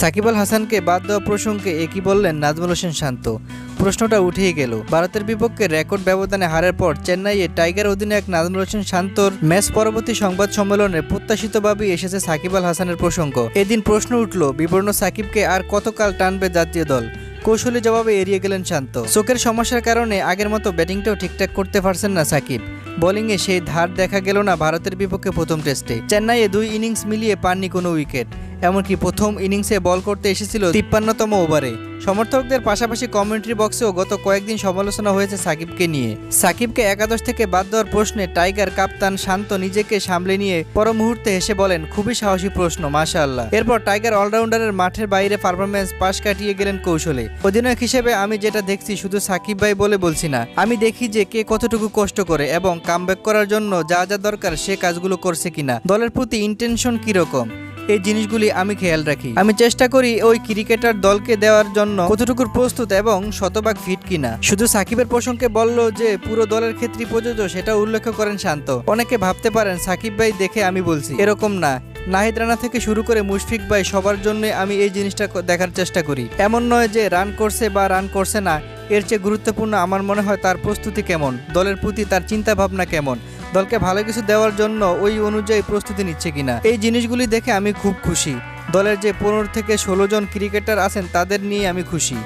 সাকিব আল হাসানকে বাদ দেওয়া প্রসঙ্গে একই বললেন নাজমুল হোসেন শান্ত। প্রশ্নটা উঠেই গেল। ভারতের বিপক্ষে রেকর্ড ব্যবধানে হারের পর চেন্নাইয়ে টাইগার অধিনায়ক নাজমুল হোসেন শান্তর ম্যাচ পরবর্তী সংবাদ সম্মেলনে প্রত্যাশিতভাবেই এসেছে সাকিব আল হাসানের প্রসঙ্গ। এদিন প্রশ্ন উঠল, বিবর্ণ সাকিবকে আর কতকাল টানবে জাতীয় দল? কৌশলী জবাবে এড়িয়ে গেলেন শান্ত। চোখের সমস্যার কারণে আগের মতো ব্যাটিংটাও ঠিকঠাক করতে পারছেন না সাকিব। বোলিংয়ে সেই ধার দেখা গেল না ভারতের বিপক্ষে প্রথম টেস্টে। চেন্নাইয়ে দুই ইনিংস মিলিয়ে পাননি কোনো উইকেট। এমনকি প্রথম ইনিংসে বল করতে এসেছিল তিপ্পান্নতম ওভারে। সমর্থকদের পাশাপাশি কমেন্ট্রি বক্সেও গত কয়েকদিন সমালোচনা হয়েছে সাকিবকে নিয়ে। সাকিবকে একাদশ থেকে বাদ দেওয়ার প্রশ্নে টাইগার কাপ্তান শান্ত নিজেকে সামলে নিয়ে পর মুহূর্তে হেসে বলেন, খুবই সাহসী প্রশ্ন, মাশাআল্লাহ। এরপর টাইগার অলরাউন্ডারের মাঠের বাইরে পারফরমেন্স পাশ কাটিয়ে গেলেন কৌশলে। অধিনায়ক হিসেবে আমি যেটা দেখছি শুধু সাকিব ভাই বলে বলছি না, আমি দেখি যে কে কতটুকু কষ্ট করে এবং কামব্যাক করার জন্য যা যা দরকার সে কাজগুলো করছে কিনা। দলের প্রতি ইন্টেনশন কীরকম? এই জিনিসগুলি আমি খেয়াল রাখি। আমি চেষ্টা করি ওই ক্রিকেটার দলকে দেওয়ার জন্য কতটুকুর প্রস্তুত এবং শতভাগ ফিট কিনা। শুধু সাকিবের প্রসঙ্গে বলল যে, পুরো দলের ক্ষেত্রে প্রযোজ্য সেটা উল্লেখ করেন শান্ত। অনেকে ভাবতে পারেন, সাকিব ভাই দেখে আমি বলছি। এরকম না। নাহিদ রানা থেকে শুরু করে মুশফিক ভাই সবার জন্য আমি এই জিনিসটা দেখার চেষ্টা করি। এমন নয় যে রান করছে বা রান করছে না। এর চেয়ে গুরুত্বপূর্ণ আমার মনে হয় তার প্রস্তুতি কেমন, দলের প্রতি তার চিন্তা ভাবনা কেমন, দলকে ভালো কিছু দেওয়ার জন্য ওই অনুযায়ী প্রস্তুতি নিচ্ছে কিনা, এই জিনিসগুলি দেখে আমি খুব খুশি, দলের যে পনেরো থেকে ষোলো জন ক্রিকেটার আছেন তাদের নিয়ে আমি খুশি।